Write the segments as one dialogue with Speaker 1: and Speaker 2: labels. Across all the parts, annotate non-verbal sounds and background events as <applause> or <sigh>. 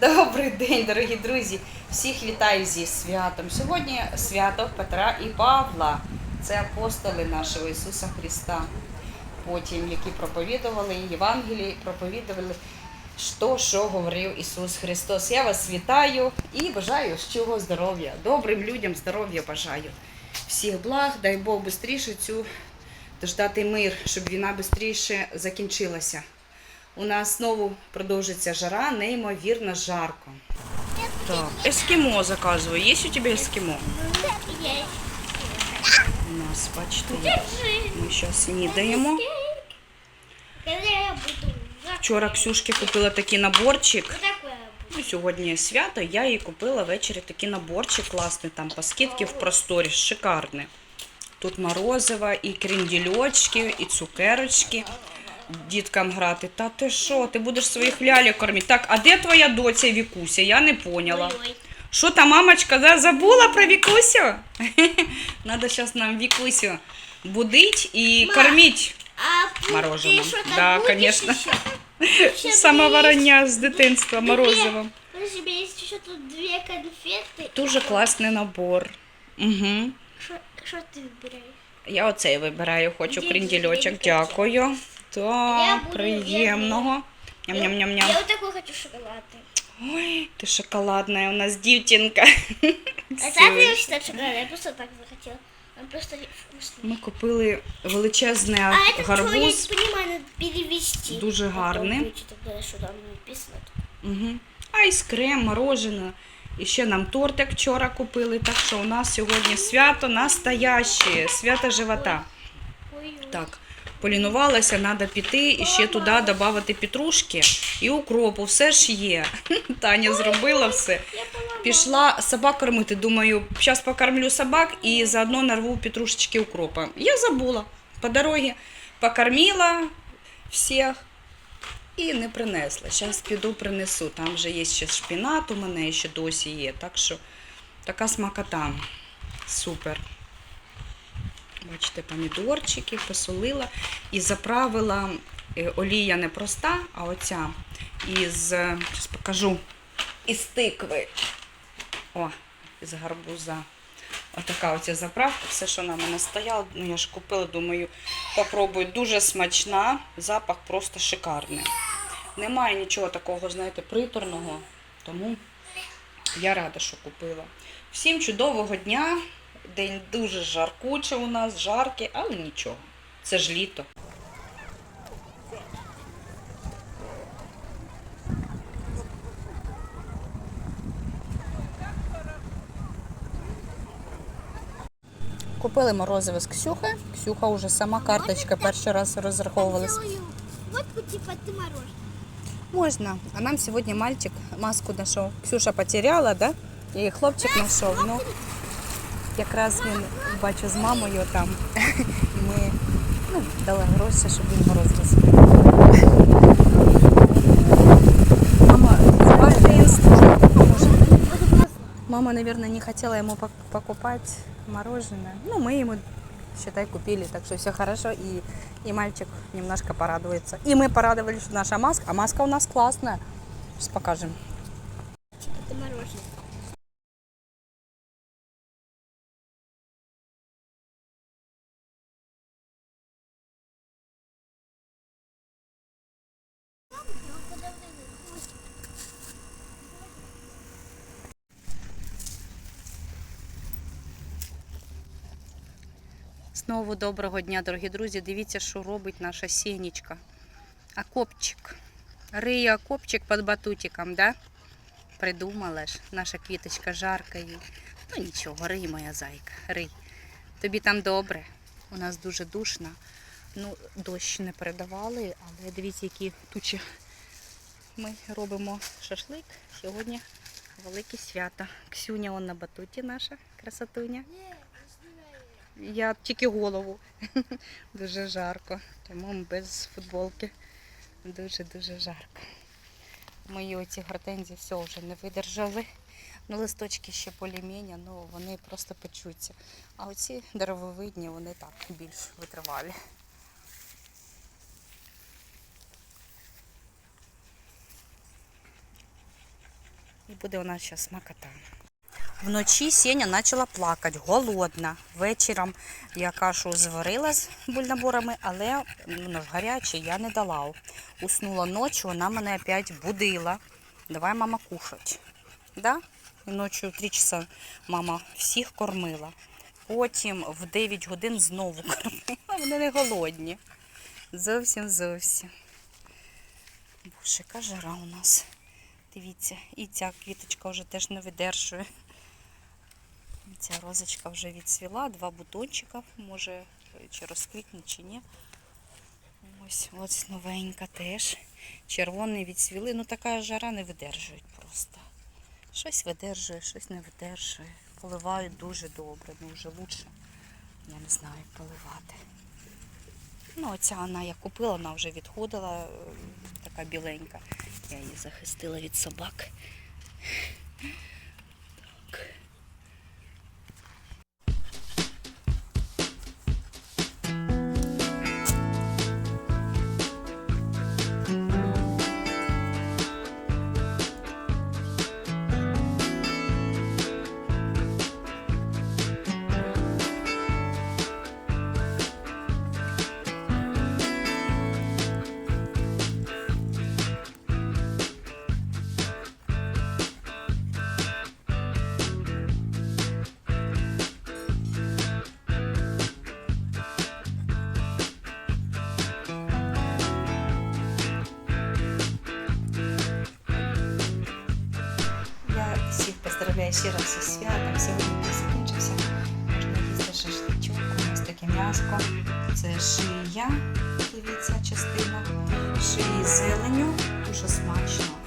Speaker 1: Добрий день, дорогі друзі! Всіх вітаю зі святом. Сьогодні свято Петра і Павла. Це апостоли нашого Ісуса Христа. Потім, які проповідували Євангелії, проповідували, що, що говорив Ісус Христос. Я вас вітаю і бажаю щого здоров'я. Добрим людям здоров'я бажаю. Всіх благ, дай Бог швидше цю дождати мир, щоб війна швидше закінчилася. У нас знову продовжиться жара, неймовірно жарко. Так, ескімо заказую. Є у тебе ескімо? У нас, бачите, є. ми зараз снідаємо. Вчора Ксюшки купила такий наборчик. Ну, сьогодні свято, я їй купила ввечері такий наборчик класний, там по скидці в просторі, шикарний. Тут морозиво, і крендельочки, і цукерочки Діткам грати. Та ти що, ти будеш своїх ляльок кормити? Так, а де твоя доця Вікуся? Я не поняла.
Speaker 2: Ой-ой.
Speaker 1: Що та мамочка да, забула про Вікусю? <laughs> Надо зараз нам Вікусю будить і
Speaker 2: Ма,
Speaker 1: кормить
Speaker 2: А ты
Speaker 1: мороженым.
Speaker 2: что-то
Speaker 1: Да,
Speaker 2: будешь
Speaker 1: конечно.
Speaker 2: еще? <laughs> Еще
Speaker 1: з самого
Speaker 2: две есть-
Speaker 1: рання з дитинства
Speaker 2: две-
Speaker 1: морозивом.
Speaker 2: Подожди, у меня есть еще тут две конфеты.
Speaker 1: Дуже класний набор. Угу.
Speaker 2: Что ты выбираешь?
Speaker 1: Я оцей вибираю, хочу
Speaker 2: Де
Speaker 1: крендельочок.
Speaker 2: дідусь?
Speaker 1: Дякую.
Speaker 2: Я
Speaker 1: Так,
Speaker 2: буду
Speaker 1: приємного. Ням-ням-ням-ням.
Speaker 2: Я вот такой хочу шоколад.
Speaker 1: Ой, ти шоколадна у нас дівчинка.
Speaker 2: А так я считаю шоколад, я просто так захотела. Он просто вкусный.
Speaker 1: Ми купили величезний
Speaker 2: А это что, я
Speaker 1: гарбуз.
Speaker 2: не понимаю, надо перевести.
Speaker 1: Дуже
Speaker 2: Потом
Speaker 1: гарний.
Speaker 2: вычитать, что там написано.
Speaker 1: Угу. Айскрем, мороженое. І ще нам тортик вчора купили. Так що у нас сьогодні свято настояще, свято живота.
Speaker 2: Ой,
Speaker 1: Так, полінувалася, треба піти і ще туди додати петрушки і укропу. Все ж є. <laughs> Таня зробила все. Пішла собак кормити. Думаю, зараз покормлю собак і заодно нарву петрушечки укропа. Я забула по дорозі, покормила всіх і не принесла. Зараз піду принесу. Там вже є ще шпінат у мене ще досі є. Так що така смакота. Супер. Бачите, помідорчики, посолила і заправила е, олія не проста, а оця із, зараз покажу, із тикви. О, із гарбуза. Отака оця заправка, все, що на мене стояло, ну я ж купила, думаю, попробую. Дуже смачна, запах просто шикарний. Немає нічого такого, знаєте, приторного, тому я рада, що купила. Всім чудового дня. День дуже жаркуче у нас, жаркий, але нічого. Це ж літо. Купили морозиво з Ксюхи. Ксюха вже сама карточка перший раз розраховувалась.
Speaker 2: Сделаю водку типа ты мороженое.
Speaker 1: Можна. А нам сьогодні мальчик маску знайшов. Ксюша потеряла, да? І хлопчик знайшов. Ну, якраз він бачу з мамою там. <laughs> І ми ну, дали гроші, щоб він морозиво собі. Мама, Мама, наверное, не хотела ему пок- покупать мороженое. Ну, мы ему, считай, купили, так что все хорошо. И, и мальчик немножко порадуется. И мы порадовались, что наша маска, а маска у нас классная. Сейчас покажем.
Speaker 2: Типа ты мороженое.
Speaker 1: Знову доброго дня, дорогі друзі. Дивіться, що робить наша сінічка. Окопчик. Риє окопчик під батутиком, да? Придумала ж. Наша квіточка жарка їй. Ну нічого, рий, моя зайка, рий. Тобі там добре. У нас дуже душно. Ну, дощ не передавали, але дивіться, які тучі. Ми робимо шашлик. Сьогодні велике свято. Ксюня он на батуті наша красотуня. Я тільки голову. <laughs> Дуже жарко. Тому без футболки. Дуже-дуже жарко. Мої оці гортензії все вже не видержали. Ну, листочки ще поліміння, ну вони просто печуться. А оці деревовидні, вони так більш витривалі. І буде у нас зараз смакота. Вночі Сеня почала плакати, голодна. Вечором я кашу зварила з бульнаборами, але воно ж гаряче, я не дала. Уснула ночі, вона мене опять будила. Давай, мама, кушать. Да? Ночі в 3 часа мама всіх кормила. Потім в 9 годин знову <laughs> кормила. Вони не голодні. Зовсім зовсім. Боже, яка жара у нас. Дивіться, і ця квіточка вже теж не видержує. Ця розочка вже відцвіла, два бутончика, може чи розквітне, чи ні. Ось ось новенька теж. Червоний відцвіли. Ну така жара не видержують просто. Щось видержує, щось не видержує. Поливають дуже добре, ну вже лучше. Я не знаю, поливати. Ну, оця вона я купила, вона вже відходила, е, така біленька. Я її захистила від собак. Святом. Сьогодні він закінчився. Можна їсти шашличок. У нас таке м'яско. Це шия, дивіться, частина. Шиї зеленю. Дуже смачно.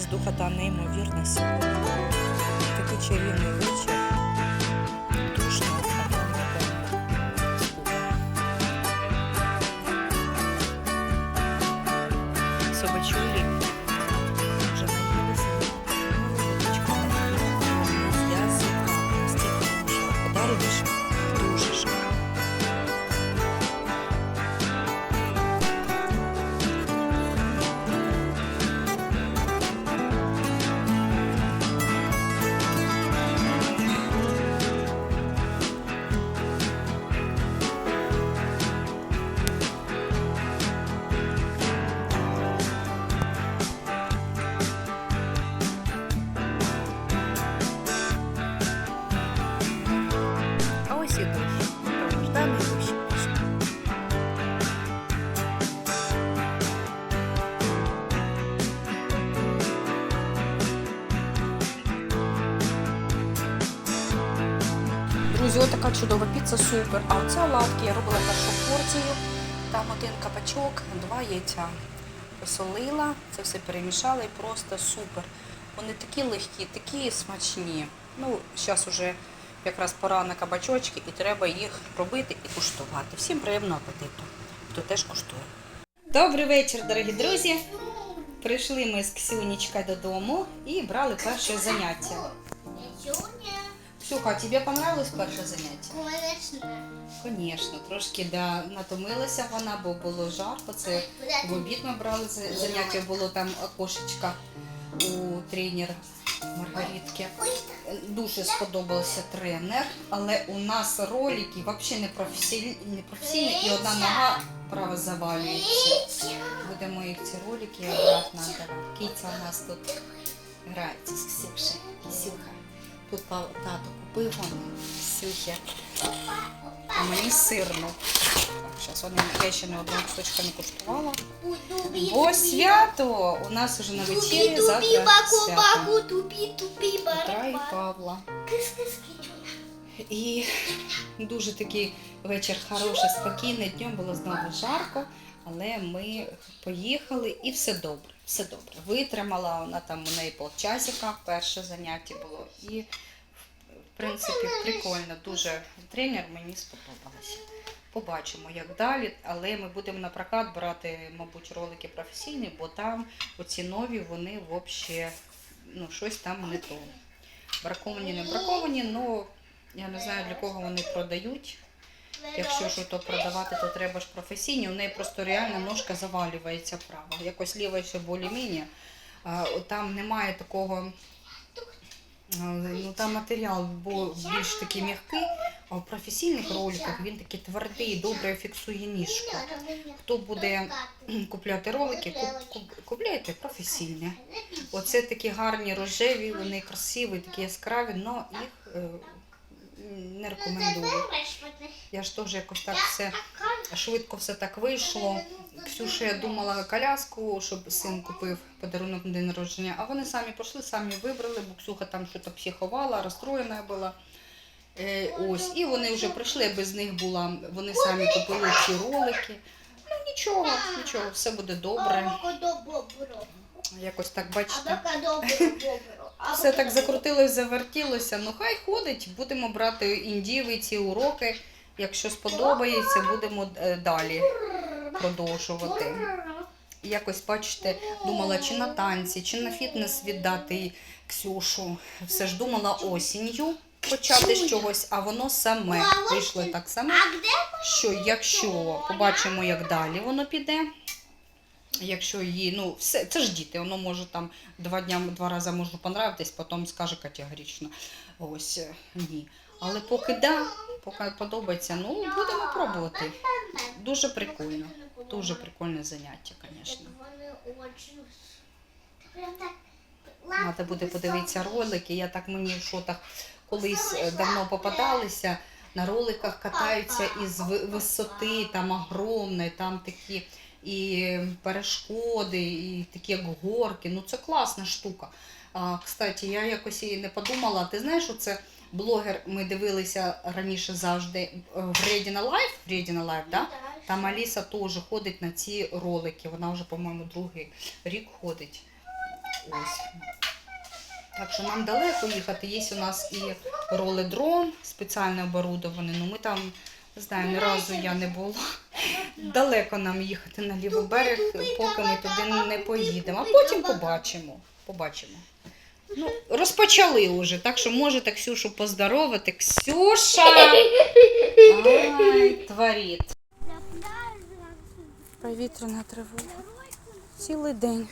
Speaker 1: Нас духота неймовірна сьогодні. Такий чарівний вечір. Друзі, чудова піца, супер. А оце оладки я робила першу порцію. Там один кабачок, два яйця. Посолила, це все перемішала і просто супер. Вони такі легкі, такі смачні. Ну, зараз уже якраз пора на кабачочки і треба їх робити і куштувати. Всім приємного апетиту, хто теж куштує. Добрий вечір, дорогі друзі. Прийшли ми з Ксюнічкою додому і брали перше заняття. Ксюха, тобі понравилось перше заняття? Звісно, трошки да, натомилася вона, бо було жарко. Це в обід ми брали заняття, було там окошечка у тренера Маргаритки. Дуже сподобався тренер, але у нас ролики взагалі не професійні, не професійні і одна нога права завалюється. Будемо їх ці ролики обратно. Кітя у нас тут грається з Ксюшею. Ксюха. Тут тато купив вони Ксюхи. А мені сирну. Зараз вони я ще не одного кусочка не куштувала. Бо свято! У нас уже на вечері завтра свято. Петра і Павла. І дуже такий вечір хороший, спокійний. Днем було знову жарко, але ми поїхали і все добре. Все добре. Витримала вона там у неї полчасика, перше заняття було. І в принципі прикольно, дуже тренер мені сподобалося. Побачимо, як далі, але ми будемо на прокат брати, мабуть, ролики професійні, бо там оці нові вони взагалі ну, щось там не то. Браковані, не браковані, але я не знаю для кого вони продають. Якщо ж то продавати, то треба ж професійні. У неї просто реально ножка завалюється вправо. Якось ліва ще більш-менш. Там немає такого. Ну, там матеріал більш такий м'який, а в професійних роликах він такий твердий, добре фіксує ніжку. Хто буде купляти ролики, куп- куп- купляйте професійні. Оце такі гарні рожеві, вони красиві, такі яскраві, але їх е, не рекомендую. Я ж теж якось так все швидко все так вийшло. Ксюша, я думала коляску, щоб син купив подарунок на день народження, а вони самі пішли, самі вибрали, бо Ксюха там щось психувала, розстроєна була. Е, ось, і вони вже прийшли, без них була. Вони самі купили ці ролики. Ну нічого, нічого, все буде добре. Якось так бачите. Все так закрутилось, завертілося. Ну хай ходить, будемо брати індіви ці уроки. Якщо сподобається, будемо е, далі продовжувати. Якось, бачите, думала, чи на танці, чи на фітнес віддати Ксюшу. Все ж думала осінню почати з чогось, а воно саме вийшло так саме, що якщо побачимо, як далі воно піде. Якщо її, ну, все, це ж діти, воно може там два дня, два рази може понравитись, потім скаже категорично. Ось е, ні. Але поки да, поки подобається, ну будемо пробувати. Дуже прикольно. Дуже прикольне заняття, звісно. Треба буде подивитися ролики. Я так мені в шотах колись е, давно попадалися. На роликах катаються із висоти, там огромне, там такі і перешкоди, і такі як горки. Ну це класна штука. А, кстати, я якось і не подумала. Ти знаєш, оце блогер ми дивилися раніше завжди е, в Рєдіна Лайф, в Рєдіна Лайф, да? Там Аліса теж ходить на ці ролики. Вона вже, по-моєму, другий рік ходить. Ось. Так що нам далеко їхати. Є у нас і роледром спеціально оборудований. Ну ми там, не знаю, ні разу я не була. Далеко нам їхати на лівий берег, поки ми туди не поїдемо. А потім побачимо. Побачимо. Ну, розпочали вже, так що можете Ксюшу поздоровити. Ксюша! Ай, творіт. Повітряна тривога. Цілий день.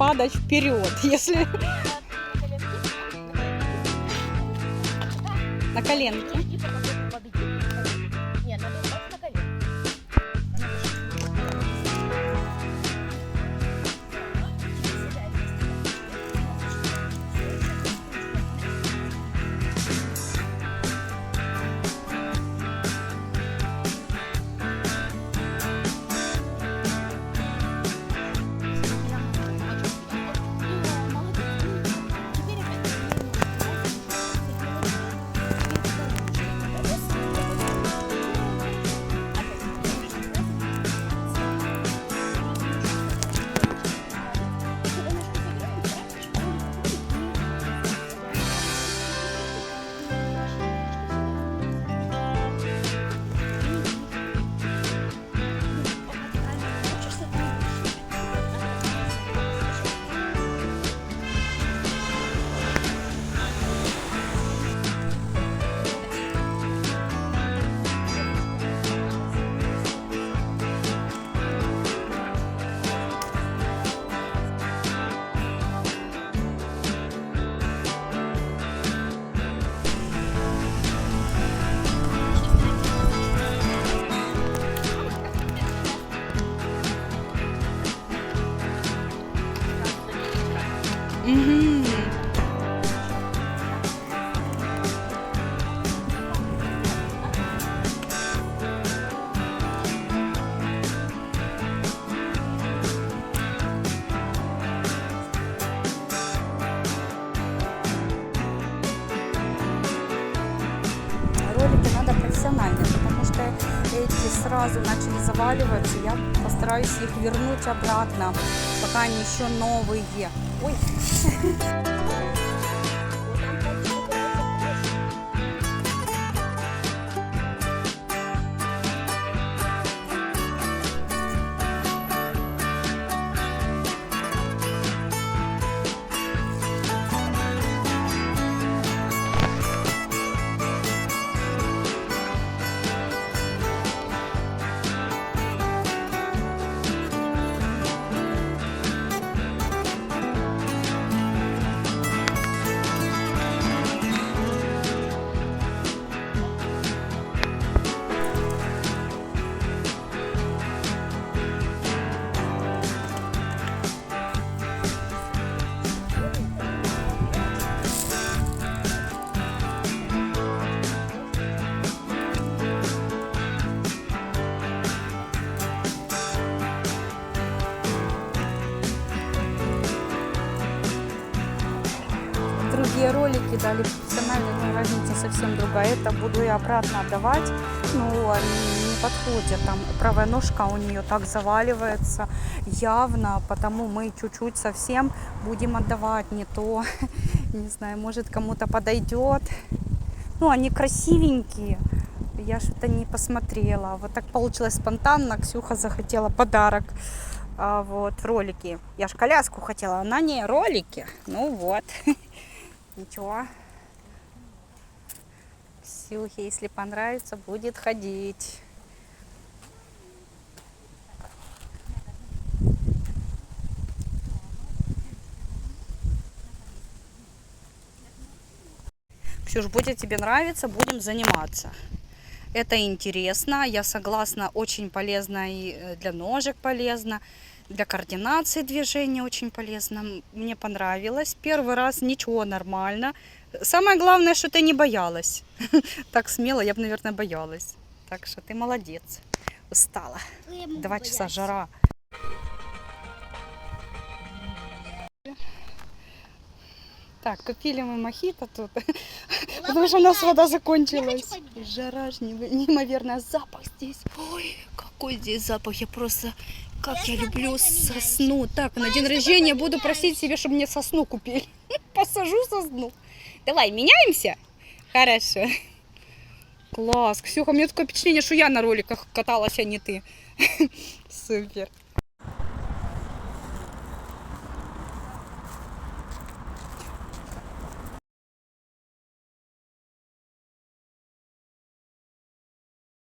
Speaker 1: Падать вперед, <laughs> если... На коленке. Ролики надо профессиональные, потому что эти сразу начали заваливаться. Я постараюсь их вернуть обратно, пока они еще новые. Ой, Другие ролики дали профессиональные, но разница совсем другая. Это буду я обратно отдавать, но они не подходят. Там правая ножка у нее так заваливается явно, потому мы чуть-чуть совсем будем отдавать не то. <laughs> Не знаю, может кому-то подойдет. Ну, они красивенькие. Я что-то не посмотрела. Вот так получилось спонтанно. Ксюха захотела подарок. А, вот, ролики. Я ж коляску хотела, а она не ролики. Ну вот. <laughs> Ничего. Ксюхе, если понравится, будет ходить. Ксюш, будет тебе нравиться, будем заниматься. Это интересно, я согласна, очень полезно и э, для ножек полезно, для координации движения очень полезно. Мне понравилось. Первый раз ничего, нормально. Самое главное, что ты не боялась. <laughs> Так смело, я бы, наверное, боялась. Так что ты молодец. Устала. Два часа жара. Так, купили мы мохито тут, потому что у нас вода закончилась. Жара неимоверная, запах здесь. Ой, какой здесь запах, я просто, как я люблю сосну. Так, на день рождения буду просить себе, чтобы мне сосну купили. <laughs> Посажу сосну. Давай, меняемся? Хорошо. Класс, Ксюха, у меня такое впечатление, что я на роликах каталась, а не ты. <laughs> Супер.